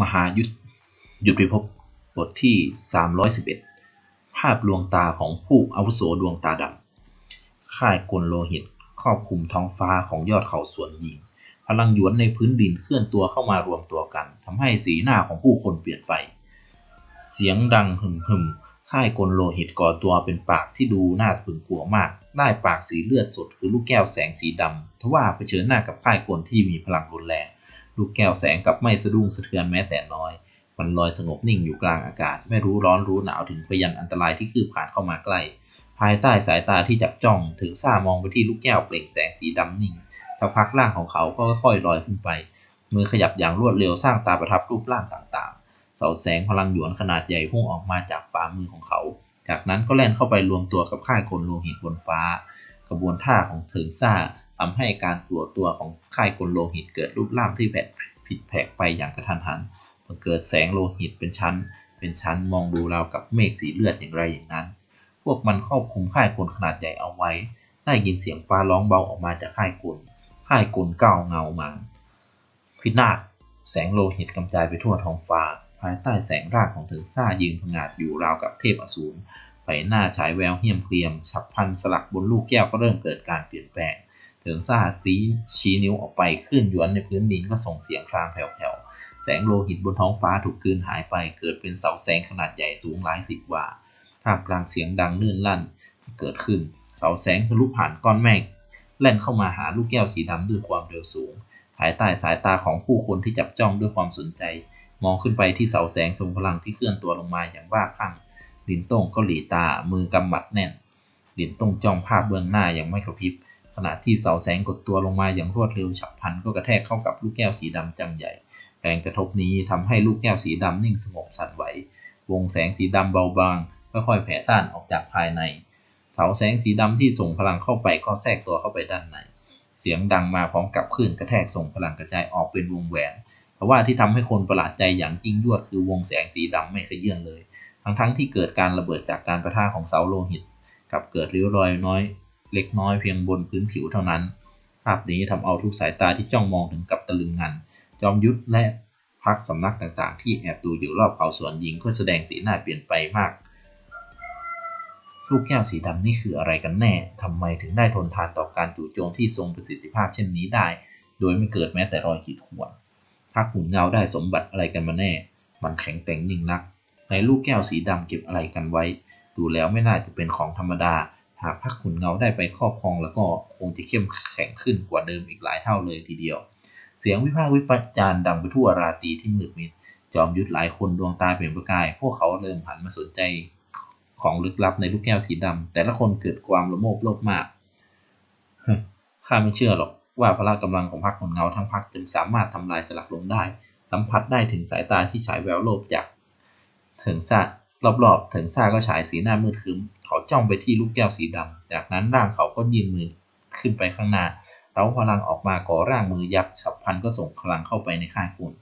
มหายุทธหยุดพิภพบทที่ 311 ภาพลวงตาของผู้อาวุโสดวงตาดำค่ายกลโลหิตครอบคลุมท้องฟ้าของยอดเขาสวนยิง พลังหยวนในพื้นดินเคลื่อนตัวเข้ามารวมตัวกันทำให้สีหน้าของผู้คนเปลี่ยนไป เสียงดังหึมหึมค่ายกลโลหิตก่อตัวเป็นปากที่ดูน่าพึงกลัวมาก ได้ปากสีเลือดสดคือลูกแก้วแสงสีดำทว่าเผชิญหน้ากับค่ายกลที่มีพลังรุนแรง ลูกแก้วแสงกับไม่สะดุ้งสะเทือนแม้แต่น้อย มันลอยสงบนิ่งอยู่กลางอากาศ ไม่รู้ร้อนรู้หนาวถึงพยันอันตรายที่คืบผ่านเข้ามาใกล้ ภายใต้สายตาที่จับจ้องถึงซ่ามองไปที่ลูกแก้วเปล่งแสงสีดำนิ่งสักพักร่างของเขาก็ค่อยๆลอยขึ้นไป มือขยับอย่างรวดเร็วสร้างตาประทับรูปร่างต่างๆ เสาแสงพลังหยวนขนาดใหญ่พุ่งออกมาจากฝ่ามือของเขา จากนั้นก็แล่นเข้าไปรวมตัวกับค่ายกลโลหิตบนฟ้ากระบวนท่าของเถิงซ่า ทำให้การตัวตัวของค่ายกลโลหิตเกิดรูปร่างที่แผกผิดแผกไปอย่างกระทันหันมันเกิดแสงโลหิตเป็นชั้น เป็นชั้นมองดูราวกับเมฆสีเลือดอย่างไรอย่างนั้น พวกมันครอบคลุมค่ายกลขนาดใหญ่เอาไว้ ได้ยินเสียงฟ้าร้องเบาออกมาจากค่ายกลค่ายกลก้าวเงามาพินาศแสงโลหิตกำจายไปทั่วท้องฟ้า ภายใต้แสงร่างของเถิงซ่ายืนผงาดอยู่ราวกับเทพอสูรใบหน้าฉายแววเหี้ยมเกรียม ฉับพลันสลักบนลูกแก้วก็เริ่มเกิดการเปลี่ยนแปลง เถิงซ่าซีชี้นิ้วออกไปขึ้นหยวนในพื้นดินก็ส่งเสียงครางแผ่วๆ แสงโลหิตบนท้องฟ้าถูกกลืนหายไปเกิดเป็นเสาแสงขนาดใหญ่สูงหลายสิบวาท่ามกลางเสียงดังเนื่อนลั่นที่เกิดขึ้น เสาแสงทะลุผ่านก้อนเมฆแล่นเข้ามาหาลูกแก้วสีดำด้วยความเร็วสูง ภายใต้สายตาของผู้คนที่จับจ้องด้วยความสนใจ มองขึ้นไปที่เสาแสงทรงพลังที่เคลื่อนตัวลงมาอย่างบ้าคลั่งลินต้งก็หลีตามือกำหมัดแน่นลินต้งจ้องภาพเบื้องหน้าอย่างไม่กระพริบ ขณะที่เสาแสงกดตัวลงมาอย่างรวดเร็วฉับพลันก็กระแทกเข้ากับลูกแก้วสีดำจังใหญ่ แรงกระทบนี้ทำให้ลูกแก้วสีดำนิ่งสงบสั่นไหว วงแสงสีดำเบาบางค่อยๆแผ่ซ่านออกจากภายใน เสาแสงสีดำที่ส่งพลังเข้าไปก็แทรกตัวเข้าไปด้านใน เสียงดังมาพร้อมกับคลื่นกระแทกส่งพลังกระจายออกเป็นวงแหวน แต่ว่าที่ทำให้คนประหลาดใจอย่างยิ่งยวดคือวงแสงสีดำไม่เคยเยื่อนเลย ทั้งๆที่เกิดการระเบิดจากการประทะของเสาโลหิต กับเกิดริ้วรอยน้อย เล็กน้อยเพียงบนพื้นผิวเท่านั้น ภาพนี้ทำเอาทุกสายตาที่จ้องมองถึงกับตะลึงงัน จอมยุทธและพักสำนักต่างๆ ที่แอบดูอยู่รอบเขาสวนยิงก็แสดงสีหน้าเปลี่ยนไปมาก ลูกแก้วสีดำนี่คืออะไรกันแน่ทำไมถึงได้ทนทานต่อการจู่โจมที่ทรงประสิทธิภาพเช่นนี้ได้ โดยไม่เกิดแม้แต่รอยขีดข่วนพักหุ่นเงาได้สมบัติอะไรกันมาแน่ มันแข็งแกร่งยิ่งนัก ในลูกแก้วสีดำเก็บอะไรกันไว้ ดูแล้วไม่น่าจะเป็นของธรรมดา หากพักขุนเงาได้ไปครอบครองแล้วก็คงจะเข้มแข็งขึ้นกว่าเดิมอีกหลายเท่าเลยทีเดียว เสียงวิพากษ์วิจารณ์ดังไปทั่วราตรีที่มืดมิด จอมยุทธหลายคนดวงตาเปลี่ยนประกาย พวกเขาเริ่มหันมาสนใจของลึกลับในลูกแก้วสีดำแต่ละคนเกิดความละโมบโลภมากข้าไม่เชื่อหรอกว่าพละกำลังของพรรคคนเงาทั้งพรรคจะสามารถทำลายสลักลงได้ สัมผัสได้ถึงสายตาที่ฉายแววโลภจากเถิงซ่า รอบๆเถิงซ่าก็ฉายสีหน้ามืดครึ้ม เขาจ้องไปที่ลูกแก้วสีดำ จากนั้นร่างเขาก็ยืนมือขึ้นไปข้างหน้าเต้าพลังออกมาก่อร่างมือยักษ์ฉับพลันก็ส่งพลังเข้าไปในค่ายโกน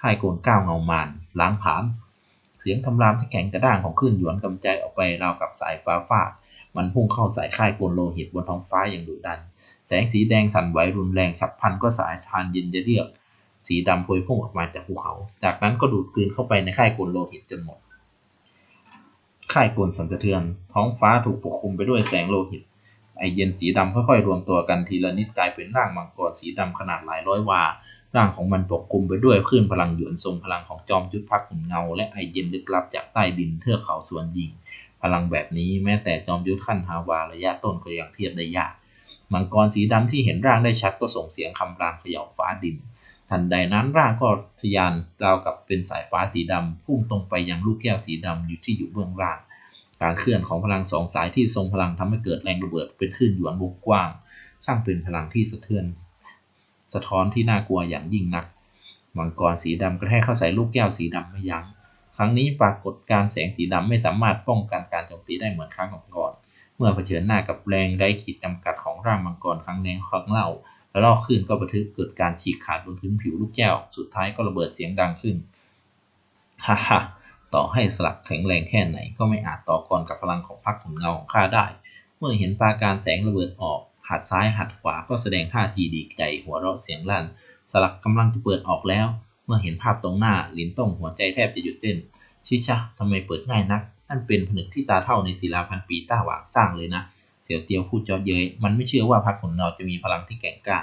ค่ายโกนก้าวเงามานล้างผาม เสียงคำรามที่แข็งกระด้างของคลื่นหยวนกำจายออกไปราวกับสายฟ้าฟาด มันพุ่งเข้าใส่ค่ายโกนโลหิตบนท้องฟ้าอย่างดุดัน แสงสีแดงสั่นไหวรุนแรงฉับพลันก็สายทานเย็นจะเรียก สีดำพวยพุ่งออกมาจากภูเขา จากนั้นก็ดูดกลืนเข้าไปในค่ายโกนโลหิตจนหมด ค่ายกนสั่นสะเทือน ท้องฟ้าถูกปกคลุมไปด้วยแสงโลหิต ไอเย็นสีดำค่อยๆรวมตัวกันทีละนิดกลายเป็นร่างมังกรสีดำขนาดหลายร้อยวา ร่างของมันปกคลุมไปด้วยคลื่นพลังหยวนทรงพลังของจอมยุทธพักขุนเงา และไอเย็นลึกลับจากใต้ดินเทือกเขาสวนยิง พลังแบบนี้แม้แต่จอมยุทธขั้นฮาวาระยะต้นก็ยังเทียบได้ยาก มังกรสีดำที่เห็นร่างได้ชัดก็ส่งเสียงคำรามเขย่าฟ้าดิน ทันใดนั้นร่างก็ทะยานราวกับเป็นสายฟ้าสีดำพุ่งตรงไปยังลูกแก้วสีดำอยู่ที่อยู่เบื้องล่าง การเคลื่อนของพลังสองสายที่ทรงพลังทำให้เกิดแรงระเบิดเป็นคลื่นหยวนวงกว้าง ช่างเป็นพลังที่สะเทือน สะท้อนที่น่ากลัวอย่างยิ่งนักมังกรสีดำกระแทกเข้าใส่ลูกแก้วสีดำไม่ยัง้ง ครั้งนี้ปรากฏการแสงสีดำไม่สามารถป้องกันการโจมตีได้เหมือนครั้งก่อน เมื่อเผชิญหน้ากับแรงไร้ขีดจำกัดของร่างมังกรครั้งแรงครั้งเล่า แล้วลอกขึ้นก็บันทึกเกิดการฉีกขาดบนพื้นผิวลูกแก้ว สุดท้ายก็ระเบิดเสียงดังขึ้นฮ่าฮ่าต่อให้สลักแข็งแรงแค่ไหนก็ไม่อาจต่อกรกับพลังของพรรคขุนเงาของข้าได้ เมื่อเห็นปราการแสงระเบิดออก หัดซ้ายหัดขวาก็แสดงท่าทีดีใจหัวเราะเสียงลั่น สลักกำลังจะเปิดออกแล้ว เมื่อเห็นภาพตรงหน้าหลินต้องหัวใจแทบจะหยุดเต้นชิชะทำไมเปิดง่ายนักนั่นเป็นผนึกที่ตาเท่าในศิลาพันปีต้าหวางสร้างเลยนะ เสี่ยวเตียวพูดเจอเย้ยมันไม่เชื่อว่าพักของเราจะมีพลังที่แกร่งกล้า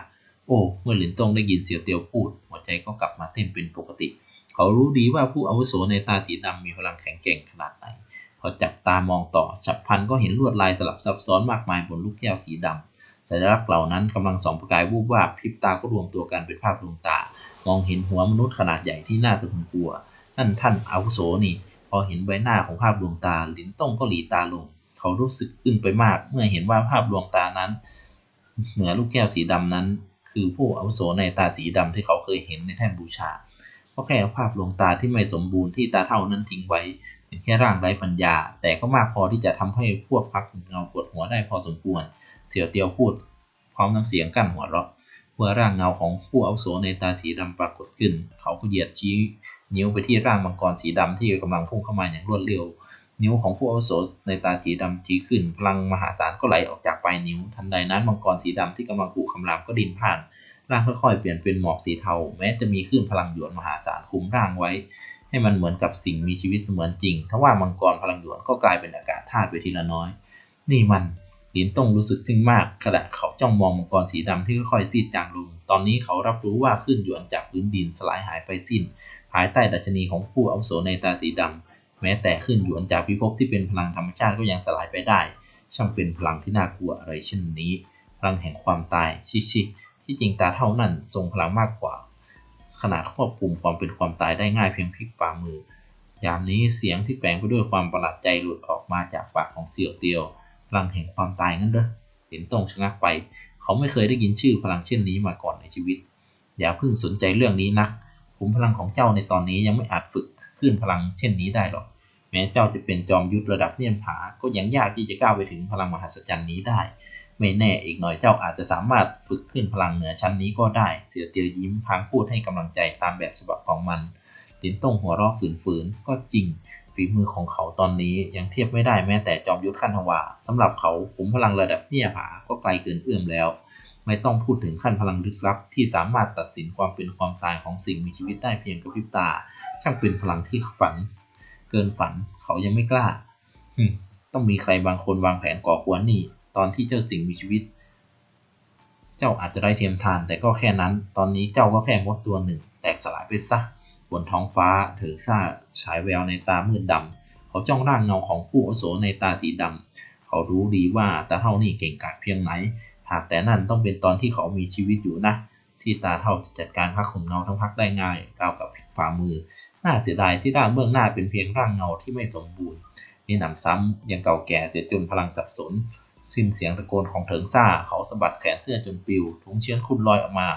โอ้ เมื่อหลินตงได้ยินเสี่ยวเตียวพูด หัวใจก็กลับมาเต้นเป็นปกติ เขารู้ดีว่าผู้อาวุโสในตาสีดำมีพลังแข็งแกร่งขนาดไหน พอจับตามองต่อฉับพลันก็เห็นลวดลายสลับซับซ้อนมากมายบนลูกแก้วสีดำสัญลักษณ์เหล่านั้นกำลังส่องประกายวูบวาบพริบตาก็รวมตัวกันเป็นภาพดวงตา มองเห็นหัวมนุษย์ขนาดใหญ่ที่น่าตะพึงกลัว นั่นท่านอาวุโสนี่ พอเห็นใบหน้าของภาพดวงตาหลินต้องก็หลีตาลง เขารู้สึกอึ้งไปมาก เมื่อเห็นว่าภาพดวงตานั้น เหนือลูกแก้วสีดำนั้น คือผู้อาวุโสในตาสีดำที่เขาเคยเห็นในแท่นบูชาก็แค่ภาพดวงตาที่ไม่สมบูรณ์ที่ตาเท่านั้นทิ้งไว้เป็นแค่ร่างไร้ปัญญา แต่ก็มากพอที่จะทำให้พวกพักเงาปวดหัวได้พอสมควร เสี่ยวเตียวพูด พร้อมน้ำเสียงกั้นหัวเราะเมื่อร่างเงาของผู้อาวุโสในตาสีดำปรากฏขึ้น เขาก็เหยียดชี้นิ้วไปที่ร่างมังกรสีดำที่กำลังพุ่งเข้ามาอย่างรวดเร็ว นิ้วของผู้อาวุโสในตาสีดำชี้ขึ้น พลังมหาศาลก็ไหลออกจากปลายนิ้ว ทันใดนั้นมังกรสีดำที่กำลังขู่คำรามก็ดินผ่าน ร่างค่อยๆ เปลี่ยนเป็นหมอกสีเทา แม้จะมีคลื่นพลังหยวนมหาศาลคุมร่างไว้ ให้มันเหมือนกับสิ่งมีชีวิตเสมือนจริง ทว่ามังกรพลังหยวนก็กลายเป็นอากาศธาตุไปทีละน้อย นี่มันหลินต้องรู้สึกทึ่งมาก ขณะเขาจ้องมองมังกรสีดำที่ค่อยๆซีดจางลง ตอนนี้เขารับรู้ว่าขึ้นหยวนจากพื้นดินสลายหายไปสิ้น ภายใต้ดัชนีของผู้อาวุโสในตาสีดำ แม้แต่ขึ้นหยวนจากพิภพที่เป็นพลังธรรมชาติก็ยังสลายไปได้ ช่างเป็นพลังที่น่ากลัวอะไรเช่นนี้ พลังแห่งความตาย ชิชิ ที่จริงตาเท่านั้นทรงพลังมากกว่า ขนาดควบคุมความเป็นความตายได้ง่ายเพียงพลิกฝ่ามือ ยามนี้เสียงที่แฝงไปด้วยความประหลาดใจหลุดออกมาจากปากของเสี่ยวเตียว พลังแห่งความตายงั้นเด้อเห็นตรงชะงักไป เขาไม่เคยได้ยินชื่อพลังเช่นนี้มาก่อนในชีวิต อย่าเพิ่งสนใจเรื่องนี้นักขุมพลังของเจ้าในตอนนี้ยังไม่อาจฝึก ขึ้นพลังเช่นนี้ได้หรอก แม้เจ้าจะเป็นจอมยุทธระดับเนียมผา ก็ยังยากที่จะก้าวไปถึงพลังมหัศจรรย์นี้ได้ ไม่แน่อีกหน่อยเจ้าอาจจะสามารถฝึกขึ้นพลังเหนือชั้นนี้ก็ได้ เสียเตียวยิ้มพางพูดให้กำลังใจตามแบบฉบับของมันลินต้งหัวเราะฝืนๆก็จริงฝีมือของเขาตอนนี้ยังเทียบไม่ได้แม้แต่จอมยุทธขั้นทวาสำหรับเขาขุมพลังระดับเนี่ยผาก็ไกลเกินเอื้อมแล้ว ไม่ต้องพูดถึงขั้นพลังลึกลับ ที่สามารถตัดสินความเป็นความตายของสิ่งมีชีวิตได้เพียงกับพริบตา ช่างเป็นพลังที่ฝัน เกินฝันเขายังไม่กล้าต้องมีใครบางคนวางแผนก่อควรนี่ ตอนที่เจ้าสิ่งมีชีวิต เจ้าอาจจะได้เทียมทาน แต่ก็แค่นั้น ตอนนี้เจ้าก็แค่มดตัวหนึ่ง แตกสลายไปซะบนท้องฟ้าเถือซ่าฉายแววในตามืดดำเขาจ้องร่างเงาของผู้อโสในตาสีดำเขารู้ดีว่าตาเท่านี่เก่งกาจเพียงไหน หากแต่นั่นต้องเป็นตอนที่เขามีชีวิตอยู่นะ ที่ตาเท่าจะจัดการพักขุนเงาทั้งพักได้ง่ายราวกับฝ่ามือ น่าเสียดายที่ด้านเบื้องหน้าเป็นเพียงร่างเงาที่ไม่สมบูรณ์มีหนำซ้ำยังเก่าแก่เสียจนพลังสับสน สิ้นเสียงตะโกนของเถิงซ่า เขาสะบัดแขนเสื้อจนปลิวถุงเชื้อนคุณลอยออกมา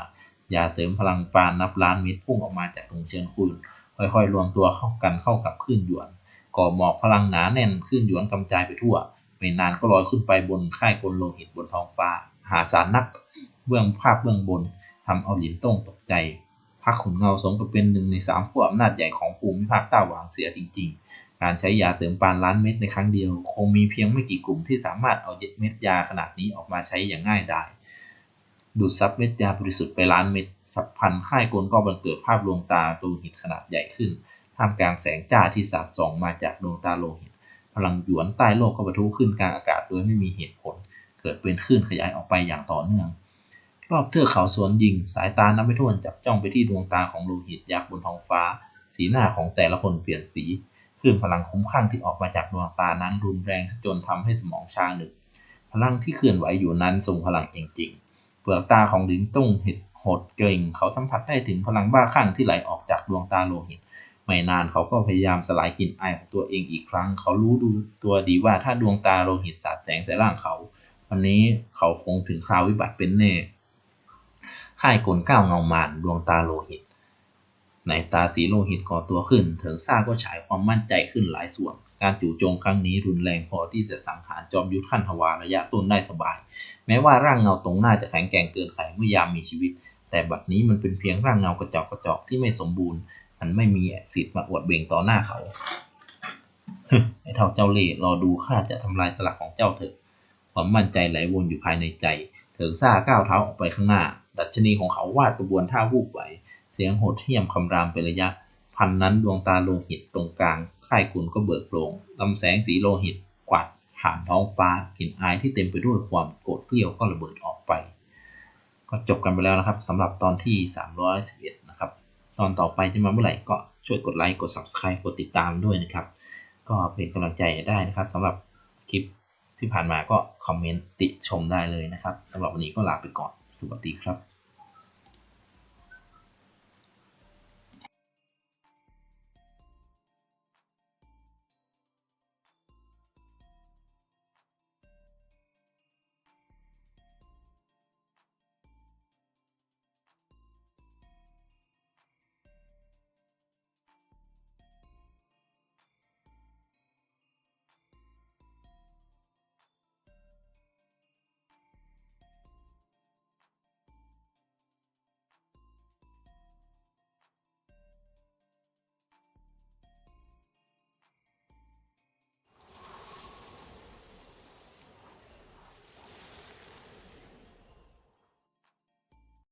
ยาเสริมพลังปานนับล้านเม็ดพุ่งออกมาจากถุงเชื้อนคุณค่อยๆ รวมตัวเข้ากันเข้ากับคลื่นหยวน ก่อหมอกพลังหนาแน่นคลื่นหยวนกำจายไปทั่ว ไม่นานก็ลอยขึ้นไปบนค่ายกลโลหิตบนท้องฟ้า หาสารนัก เบื้องภาพเบื้องบนทำเอาหลินต้งตกใจพักขุนเงาสมกับเป็นหนึ่งในสามผู้อำนาจใหญ่ของภูมิภาคต้าหวางเสียจริง ๆ การใช้ยาเสริมปานล้านเม็ดในครั้งเดียว คงมีเพียงไม่กี่กลุ่มที่สามารถเอาเม็ดยาขนาดนี้ออกมาใช้อย่างง่ายดายดูดซับเม็ดยาบริสุทธิ์ไปล้านเม็ดสับพันค่ายกลก็บังเกิดภาพลวงตาโลหิตขนาดใหญ่ขึ้น ท่ามกลางแสงจ้าที่สาดส่องมาจากดวงตาโลหิต พลังหยวนใต้โลกก็ปะทุขึ้นกลางอากาศโดยไม่มีเหตุผล เกิดเป็นคลื่นขยายออกไปอย่างต่อเนื่อง รอบเทือกเขาสวนยิงสายตานับไม่ถ้วนจับจ้องไปที่ดวงตาของโลหิตยักษ์บนท้องฟ้า สีหน้าของแต่ละคนเปลี่ยนสีคลื่นพลังคุ้มข้างที่ออกมาจากดวงตานั้นรุนแรงจนทำให้สมองชาหนึกพลังที่เคลื่อนไหวอยู่นั้นทรงพลังจริงๆ เปลือกตาของลินตุ้งเห็ดหดเกร็งเขาสัมผัสได้ถึงพลังบ้าคลั่งที่ไหลออกจากดวงตาโลหิต ไม่นานเขาก็พยายามสลายกลิ่นอายของตัวเองอีกครั้ง เขารู้ดูตัวดีว่าถ้าดวงตาโลหิตสาดแสงใส่ร่างเขา วันนี้เขาคงถึงคราววิบัติเป็นแน่ค่ายกลก้าวเงามานดวงตาโลหิต ในตาสีโลหิตก่อตัวขึ้น เถิงซ่าก็ฉายความมั่นใจขึ้นหลายส่วน การจู่โจมครั้งนี้รุนแรงพอที่จะสังหารจอมยุทธขั้นทวารระยะต้นได้สบาย แม้ว่าร่างเงาตรงหน้าจะแข็งแกร่งเกินไขเมื่อยามมีชีวิต แต่บัดนี้มันเป็นเพียงร่างเงากระจอกกระจอกที่ไม่สมบูรณ์ มันไม่มีสิทธิ์มาอวดเบ่งต่อหน้าเขาไอ้เท่าเจ้าเล่ห์รอดูข้าจะทำลายสลักของเจ้าเถอะ ความมั่นใจไหลวนอยู่ภายในใจ เถิงซ่าก้าวเท้าออกไปข้างหน้า ดัชนีของเขาวาดกระบวนท่าวูบไหว เสียงโหดเหี้ยมคำรามเป็นระยะ พันนั้นดวงตาโลหิตตรงกลางค่ายกุลก็เบิกโปร่งลำแสงสีโลหิตกวาดผ่านท้องฟ้ากลิ่นอายที่เต็มไปด้วยความโกรธเกรี้ยวก็ระเบิดออกไป ก็จบกันไปแล้วนะครับสำหรับตอนที่ 311 นะครับ ตอนต่อไปจะมาเมื่อไหร่ก็ช่วยกดไลค์กด Subscribe กดติดตามด้วยนะครับ ก็เป็นกำลังใจได้นะครับสำหรับคลิป ที่ผ่านมาก็คอมเมนต์ติชมได้เลยนะครับสำหรับวันนี้ก็ลาไปก่อน สวัสดีครับ